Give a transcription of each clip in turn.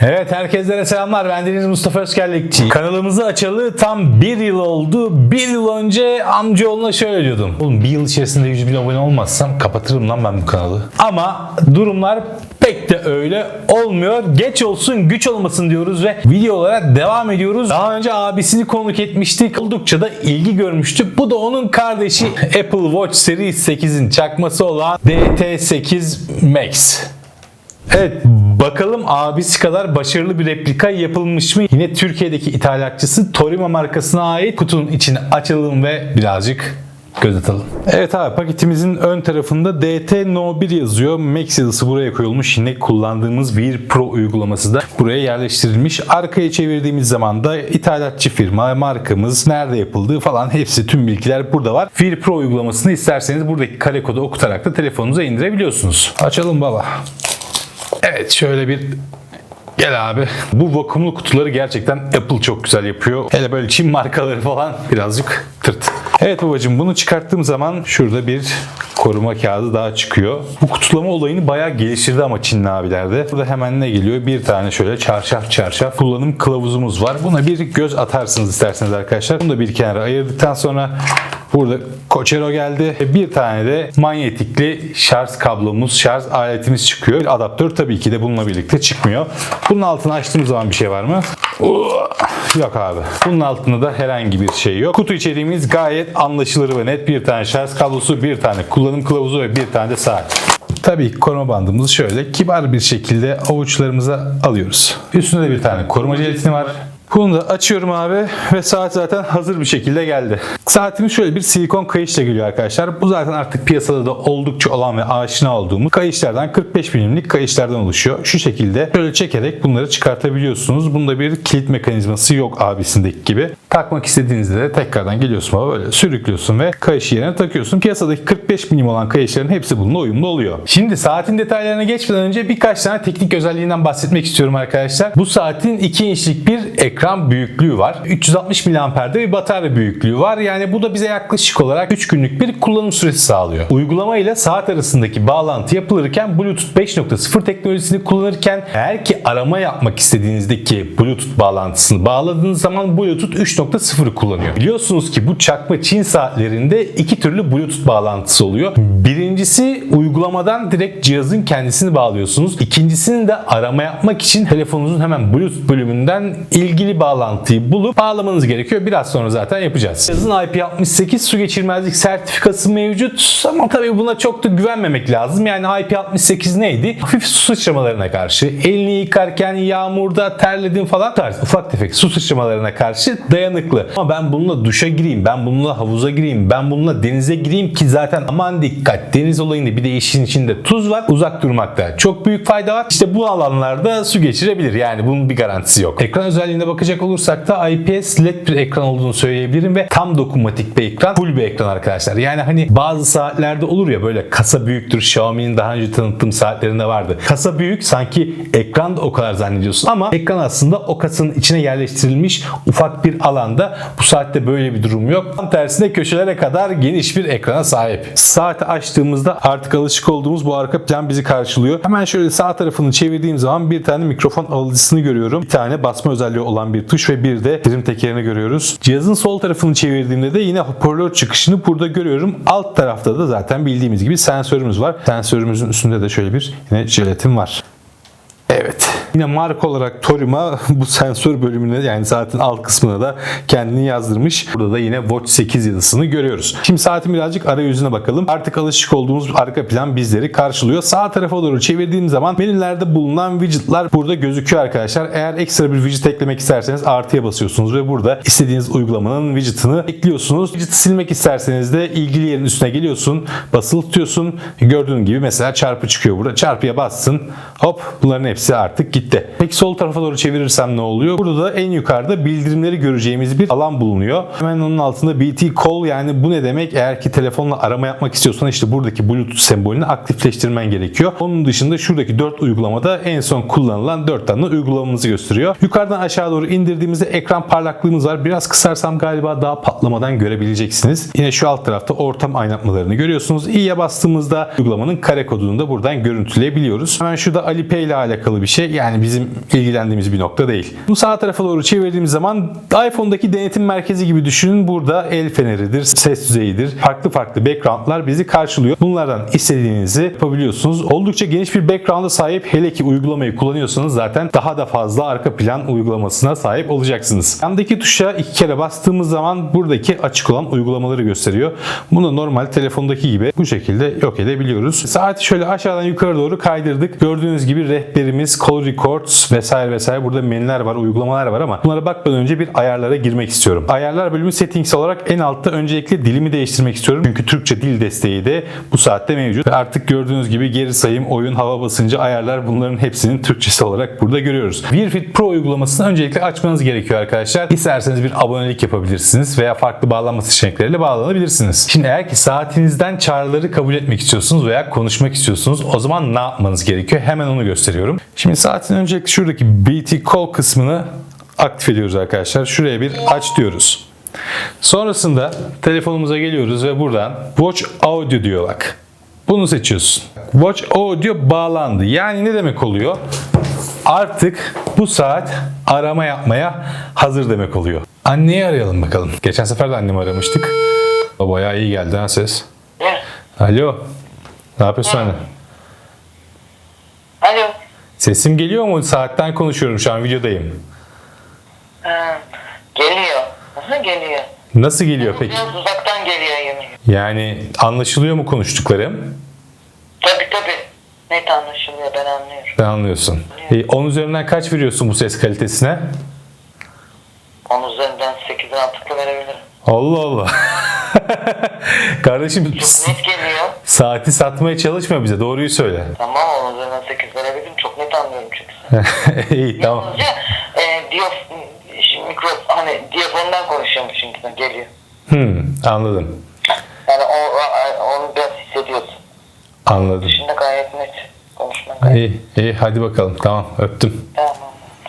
Evet herkese selamlar. Ben Deniz Mustafa Özkerlikçi. Kanalımızı açalı tam bir yıl oldu. Bir yıl önce amcaoğluna şöyle diyordum. Oğlum bir yıl içerisinde 100 bin abone olmazsam kapatırım lan ben bu kanalı. Ama durumlar pek de öyle olmuyor. Geç olsun güç olmasın diyoruz ve videolara devam ediyoruz. Daha önce abisini konuk etmiştik. Oldukça da ilgi görmüştük. Bu da onun kardeşi Apple Watch Series 8'in çakması olan DT8 Max. Evet bakalım abisi kadar başarılı bir replika yapılmış mı? Yine Türkiye'deki ithalatçısı Torima markasına ait kutunun içini açalım ve birazcık göz atalım. Evet abi paketimizin ön tarafında DT No 1 yazıyor. Max yazısı buraya koyulmuş. Yine kullandığımız Wear Pro uygulaması da buraya yerleştirilmiş. Arkaya çevirdiğimiz zaman da ithalatçı firma, markamız, nerede yapıldığı falan hepsi tüm bilgiler burada var. Wear Pro uygulamasını isterseniz buradaki kare kodu okutarak da telefonunuza indirebiliyorsunuz. Açalım baba. Evet şöyle bir Gel abi. Bu vakumlu kutuları gerçekten Apple çok güzel yapıyor. Hele böyle Çin markaları falan birazcık tırt. Evet babacığım bunu çıkarttığım zaman şurada bir koruma kağıdı daha çıkıyor. Bu kutulama olayını bayağı geliştirdi ama Çinli abilerde. Burada hemen ne geliyor? Bir tane şöyle çarşaf çarşaf kullanım kılavuzumuz var. Buna bir göz atarsınız isterseniz arkadaşlar. Bunu da bir kenara ayırdıktan sonra Burada Cochero geldi. Bir tane de manyetikli şarj kablomuz, şarj aletimiz çıkıyor. Adaptör tabii ki de bununla birlikte çıkmıyor. Bunun altını açtığımız zaman bir şey var mı? Yok abi. Bunun altında da herhangi bir şey yok. Kutu içeriğimiz gayet anlaşılır ve net. Bir tane şarj kablosu, bir tane kullanım kılavuzu ve bir tane de saat. Tabii ki koruma bandımızı şöyle kibar bir şekilde avuçlarımıza alıyoruz. Üstünde de bir tane koruma jelatini var. Bunu açıyorum abi ve saat zaten hazır bir şekilde geldi. Saatimiz şöyle bir silikon kayışla geliyor arkadaşlar. Bu zaten artık piyasada da oldukça olan ve aşina olduğumuz kayışlardan 45 milimlik kayışlardan oluşuyor. Şu şekilde şöyle çekerek bunları çıkartabiliyorsunuz. Bunda bir kilit mekanizması yok abisindeki gibi. Takmak istediğinizde de tekrardan geliyorsun baba böyle sürüklüyorsun ve kayışı yerine takıyorsun. Piyasadaki 45 milim olan kayışların hepsi bununla uyumlu oluyor. Şimdi saatin detaylarına geçmeden önce birkaç tane teknik özelliğinden bahsetmek istiyorum arkadaşlar. Bu saatin 2 inçlik bir ekran büyüklüğü var. 360 miliamperde bir batarya büyüklüğü var. Yani bu da bize yaklaşık olarak 3 günlük bir kullanım süresi sağlıyor. Uygulama ile saat arasındaki bağlantı yapılırken Bluetooth 5.0 teknolojisini kullanırken eğer ki arama yapmak istediğinizdeki Bluetooth bağlantısını bağladığınız zaman Bluetooth 3.0'ı kullanıyor. Biliyorsunuz ki bu çakma Çin saatlerinde iki türlü Bluetooth bağlantısı oluyor. Birincisi uygulamadan direkt cihazın kendisini bağlıyorsunuz. İkincisini de arama yapmak için telefonunuzun hemen Bluetooth bölümünden ilgili bağlantıyı bulup bağlamanız gerekiyor. Biraz sonra zaten yapacağız. Cihazın IP68 su geçirmezlik sertifikası mevcut ama tabii buna çok da güvenmemek lazım. Yani IP68 neydi? Hafif su sıçramalarına karşı, elini yıkarken yağmurda terledin falan tarz ufak tefek su sıçramalarına karşı dayanıklı. Ama ben bununla duşa gireyim, ben bununla havuza gireyim, ben bununla denize gireyim ki zaten aman dikkat deniz olayında bir de işin içinde tuz var. Uzak durmakta çok büyük fayda var. İşte bu alanlarda su geçirebilir. Yani bunun bir garantisi yok. Ekran özelliğine bakacak olursak da IPS LED bir ekran olduğunu söyleyebilirim ve tam dokunmatik bir ekran. Full bir ekran arkadaşlar. Yani hani bazı saatlerde olur ya böyle kasa büyüktür. Xiaomi'nin daha önce tanıttığım saatlerinde vardı. Kasa büyük sanki ekran da o kadar zannediyorsun ama ekran aslında o kasanın içine yerleştirilmiş ufak bir alanda. Bu saatte böyle bir durum yok. Tam tersine köşelere kadar geniş bir ekrana sahip. Saati açtığımızda artık alışık olduğumuz bu arka plan bizi karşılıyor. Hemen şöyle sağ tarafını çevirdiğim zaman bir tane mikrofon alıcısını görüyorum. Bir tane basma özelliği olan bir tuş ve bir de trim tekerini görüyoruz. Cihazın sol tarafını çevirdiğimde de yine hoparlör çıkışını burada görüyorum. Alt tarafta da zaten bildiğimiz gibi sensörümüz var. Sensörümüzün üstünde de şöyle bir yine jelatin var. Yine marka olarak Torima bu sensör bölümüne yani saatin alt kısmına da kendini yazdırmış. Burada da yine Watch 8 yazısını görüyoruz. Şimdi saatin birazcık arayüzüne bakalım. Artık alışık olduğumuz arka plan bizleri karşılıyor. Sağ tarafa doğru çevirdiğim zaman menülerde bulunan widgetlar burada gözüküyor arkadaşlar. Eğer ekstra bir widget eklemek isterseniz artıya basıyorsunuz ve burada istediğiniz uygulamanın widgetını ekliyorsunuz. Widget'ı silmek isterseniz de ilgili yerin üstüne geliyorsun, basılı tutuyorsun. Gördüğün gibi mesela çarpı çıkıyor burada. Çarpıya bassın. Hop bunların hepsi artık gitti. Peki sol tarafa doğru çevirirsem ne oluyor? Burada da en yukarıda bildirimleri göreceğimiz bir alan bulunuyor. Hemen onun altında BT Call yani bu ne demek? Eğer ki telefonla arama yapmak istiyorsan işte buradaki Bluetooth sembolünü aktifleştirmen gerekiyor. Onun dışında şuradaki 4 uygulamada en son kullanılan 4 tane uygulamamızı gösteriyor. Yukarıdan aşağı doğru indirdiğimizde ekran parlaklığımız var. Biraz kısarsam galiba daha patlamadan görebileceksiniz. Yine şu alt tarafta ortam aydınlatmalarını görüyorsunuz. İ'ye bastığımızda uygulamanın kare kodunu da buradan görüntüleyebiliyoruz. Hemen şurada Alipay ile alakalı bir şey. Yani Yani bizim ilgilendiğimiz bir nokta değil. Bu sağ tarafa doğru çevirdiğimiz zaman iPhone'daki denetim merkezi gibi düşünün. Burada el feneridir, ses düzeyidir. Farklı farklı backgroundlar bizi karşılıyor. Bunlardan istediğinizi yapabiliyorsunuz. Oldukça geniş bir background'a sahip. Hele ki uygulamayı kullanıyorsanız zaten daha da fazla arka plan uygulamasına sahip olacaksınız. Yandaki tuşa iki kere bastığımız zaman buradaki açık olan uygulamaları gösteriyor. Bunu normal telefondaki gibi bu şekilde yok edebiliyoruz. Saati şöyle aşağıdan yukarı doğru kaydırdık. Gördüğünüz gibi rehberimiz, call records vesaire vesaire burada menüler var, uygulamalar var ama bunlara bakmadan önce bir ayarlara girmek istiyorum. Ayarlar bölümü settings olarak en altta öncelikle dilimi değiştirmek istiyorum. Çünkü Türkçe dil desteği de bu saatte mevcut. Ve artık gördüğünüz gibi geri sayım, oyun, hava basıncı, ayarlar bunların hepsinin Türkçesi olarak burada görüyoruz. Wear Fit Pro uygulamasını öncelikle açmanız gerekiyor arkadaşlar. İsterseniz bir abonelik yapabilirsiniz veya farklı bağlanma seçenekleriyle bağlanabilirsiniz. Şimdi eğer ki saatinizden çağrıları kabul etmek istiyorsunuz veya konuşmak istiyorsunuz o zaman ne yapmanız gerekiyor? Hemen onu gösteriyorum. Şimdi saatin öncelikle şuradaki BT Call kısmını aktif ediyoruz arkadaşlar. Şuraya bir aç diyoruz. Sonrasında telefonumuza geliyoruz ve buradan Watch Audio diyor bak. Bunu seçiyorsun. Watch Audio bağlandı. Yani ne demek oluyor? Artık bu saat arama yapmaya hazır demek oluyor. Anneyi arayalım bakalım. Geçen sefer de annemi aramıştık. Bayağı iyi geldi ha ses. Alo. Ne yapıyorsun anne? Sesim geliyor mu? Saatten konuşuyorum şu an videodayım. Ha, geliyor. Nasıl geliyor? Nasıl geliyor peki? Biraz uzaktan geliyor yemin. Yani anlaşılıyor mu konuştuklarım? Tabii tabii. Net anlaşılıyor ben anlıyorum. Sen anlıyorsun. E, 10 üzerinden kaç veriyorsun bu ses kalitesine? Onun üzerinden 8'e atıklı verebilirim. Allah Allah. Kardeşim Çok net geliyor. saati satmaya çalışma bize. Doğruyu söyle. Tamam onun üzerinden 8 verebilirim. Çok. İyi tamam. Yalnızca e, şimdi mikro, hani diyafondan konuşuyormuş çünkü geliyor. Hmm, anladım. Yani o, onu biraz hissediyorsun. Anladım. Dışında gayet net. Konuşman gayet İyi, iyi hadi bakalım. Tamam öptüm. Tamam.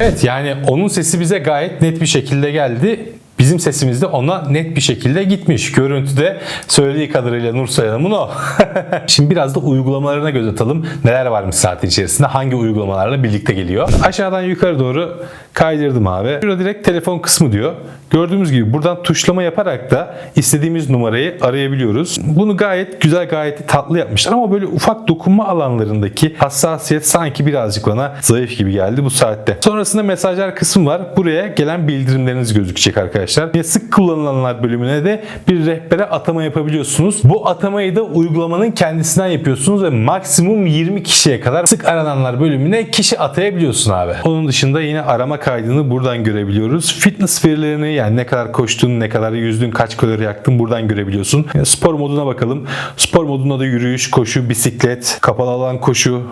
Evet yani onun sesi bize gayet net bir şekilde geldi. Bizim sesimiz de ona net bir şekilde gitmiş. Görüntüde söylediği kadarıyla Nursel Hanım'ın o. Şimdi biraz da uygulamalarına göz atalım. Neler varmış saatin içerisinde? Hangi uygulamalarla birlikte geliyor? Aşağıdan yukarı doğru kaydırdım abi. Şurada direkt telefon kısmı diyor. Gördüğümüz gibi buradan tuşlama yaparak da istediğimiz numarayı arayabiliyoruz. Bunu gayet güzel, gayet tatlı yapmışlar ama böyle ufak dokunma alanlarındaki hassasiyet sanki birazcık bana zayıf gibi geldi bu saatte. Sonrasında mesajlar kısmı var. Buraya gelen bildirimleriniz gözükecek arkadaşlar. Yine sık kullanılanlar bölümüne de bir rehbere atama yapabiliyorsunuz. Bu atamayı da uygulamanın kendisinden yapıyorsunuz ve maksimum 20 kişiye kadar sık arananlar bölümüne kişi atayabiliyorsun abi. Onun dışında yine arama kaydını buradan görebiliyoruz. Fitness verilerini yani ne kadar koştun, ne kadar yüzdün, kaç kalori yaktın buradan görebiliyorsun. Spor moduna bakalım. Spor modunda da yürüyüş, koşu, bisiklet, kapalı alan koşu,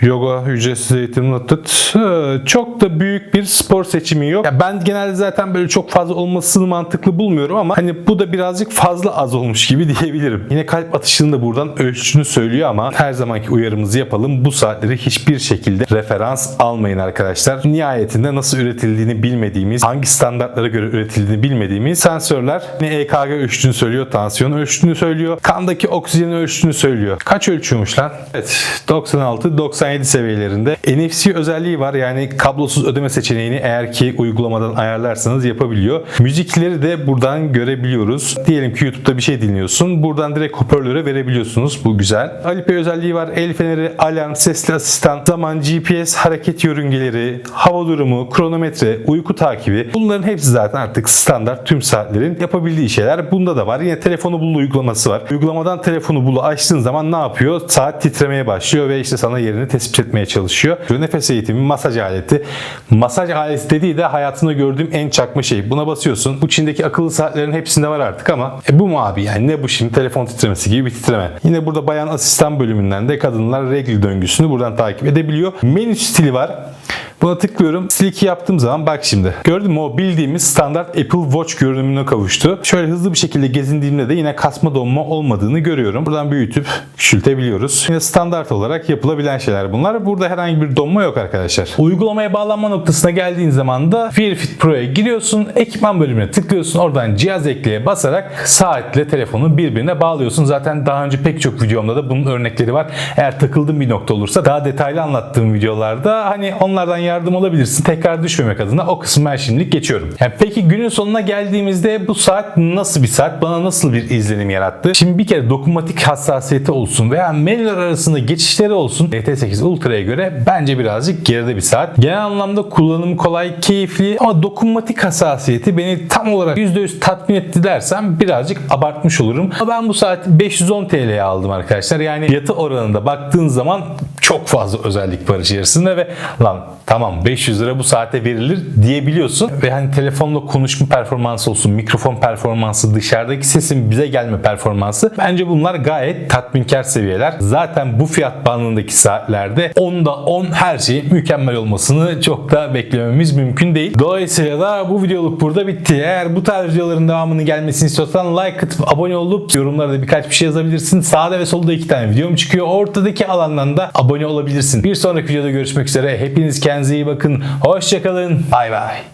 Yoga, ücretsiz eğitim, tıt. Ee, Çok da büyük bir spor seçimi yok. Ya ben genelde zaten böyle çok fazla olmasını mantıklı bulmuyorum ama hani bu da birazcık fazla az olmuş gibi diyebilirim. Yine kalp atışını da buradan ölçüsünü söylüyor ama her zamanki uyarımızı yapalım. Bu saatleri hiçbir şekilde referans almayın arkadaşlar. Nihayetinde nasıl üretildiğini bilmediğimiz, hangi standartlara göre üretildiğini bilmediğimiz sensörler ne EKG ölçtüğünü söylüyor, tansiyon ölçtüğünü söylüyor, kandaki oksijen ölçtüğünü söylüyor. Kaç ölçüyormuş lan? Evet 96 97 seviyelerinde. NFC özelliği var. Yani kablosuz ödeme seçeneğini eğer ki uygulamadan ayarlarsanız yapabiliyor. Müzikleri de buradan görebiliyoruz. Diyelim ki YouTube'da bir şey dinliyorsun. Buradan direkt hoparlöre verebiliyorsunuz. Bu güzel. Alipay özelliği var. El feneri, alarm, sesli asistan, zaman, GPS, hareket yörüngeleri, hava durumu, kronometre, uyku takibi. Bunların hepsi zaten artık standart tüm saatlerin yapabildiği şeyler. Bunda da var. Yine telefonu bulu uygulaması var. Uygulamadan telefonu bulu açtığın zaman ne yapıyor? Saat titremeye başlıyor ve işte sana yerini tespit etmeye çalışıyor. Nefes eğitimi, masaj aleti. Masaj aleti dediği de hayatımda gördüğüm en çakma şey. Buna basıyorsun. Bu Çin'deki akıllı saatlerin hepsinde var artık ama e bu mu abi yani ne bu şimdi telefon titremesi gibi bir titreme. Yine burada bayan asistan bölümünden de kadınlar regl döngüsünü buradan takip edebiliyor. Menü stili var. Buna tıklıyorum. Sil 2 yaptığım zaman bak şimdi. Gördün mü o bildiğimiz standart Apple Watch görünümüne kavuştu. Şöyle hızlı bir şekilde gezindiğimde de yine kasma donma olmadığını görüyorum. Buradan büyütüp küçültebiliyoruz. Yine standart olarak yapılabilen şeyler bunlar. Burada herhangi bir donma yok arkadaşlar. Uygulamaya bağlanma noktasına geldiğin zaman da Wear Fit Pro'ya giriyorsun. Ekipman bölümüne tıklıyorsun. Oradan cihaz ekleye basarak saatle telefonu birbirine bağlıyorsun. Zaten daha önce pek çok videomda da bunun örnekleri var. Eğer takıldığın bir nokta olursa daha detaylı anlattığım videolarda hani onlardan yardım yardım alabilirsin. Tekrar düşmemek adına o kısmı ben şimdilik geçiyorum. Yani peki günün sonuna geldiğimizde bu saat nasıl bir saat? Bana nasıl bir izlenim yarattı? Şimdi bir kere dokunmatik hassasiyeti olsun veya menüler arasında geçişleri olsun GT8 Ultra'ya göre bence birazcık geride bir saat. Genel anlamda kullanımı kolay, keyifli ama dokunmatik hassasiyeti beni tam olarak %100 tatmin etti dersem birazcık abartmış olurum. Ama ben bu saati 510 TL'ye aldım arkadaşlar. Yani fiyatı oranında baktığın zaman çok fazla özellik var içerisinde ve lan tamam 500 lira bu saate verilir diyebiliyorsun ve hani telefonla konuşma performansı olsun, mikrofon performansı, dışarıdaki sesin bize gelme performansı bence bunlar gayet tatminkar seviyeler. Zaten bu fiyat bandındaki saatlerde 10'da 10 her şeyin mükemmel olmasını çok da beklememiz mümkün değil. Dolayısıyla da bu videoluk burada bitti. Eğer bu tarz videoların devamının gelmesini istiyorsan like atıp abone olup yorumlarda birkaç bir şey yazabilirsin. Sağda ve solda iki tane videom çıkıyor. Ortadaki alandan da abone olabilirsin. Bir sonraki videoda görüşmek üzere. Hepiniz kendinize iyi bakın. Hoşçakalın. Bay bay.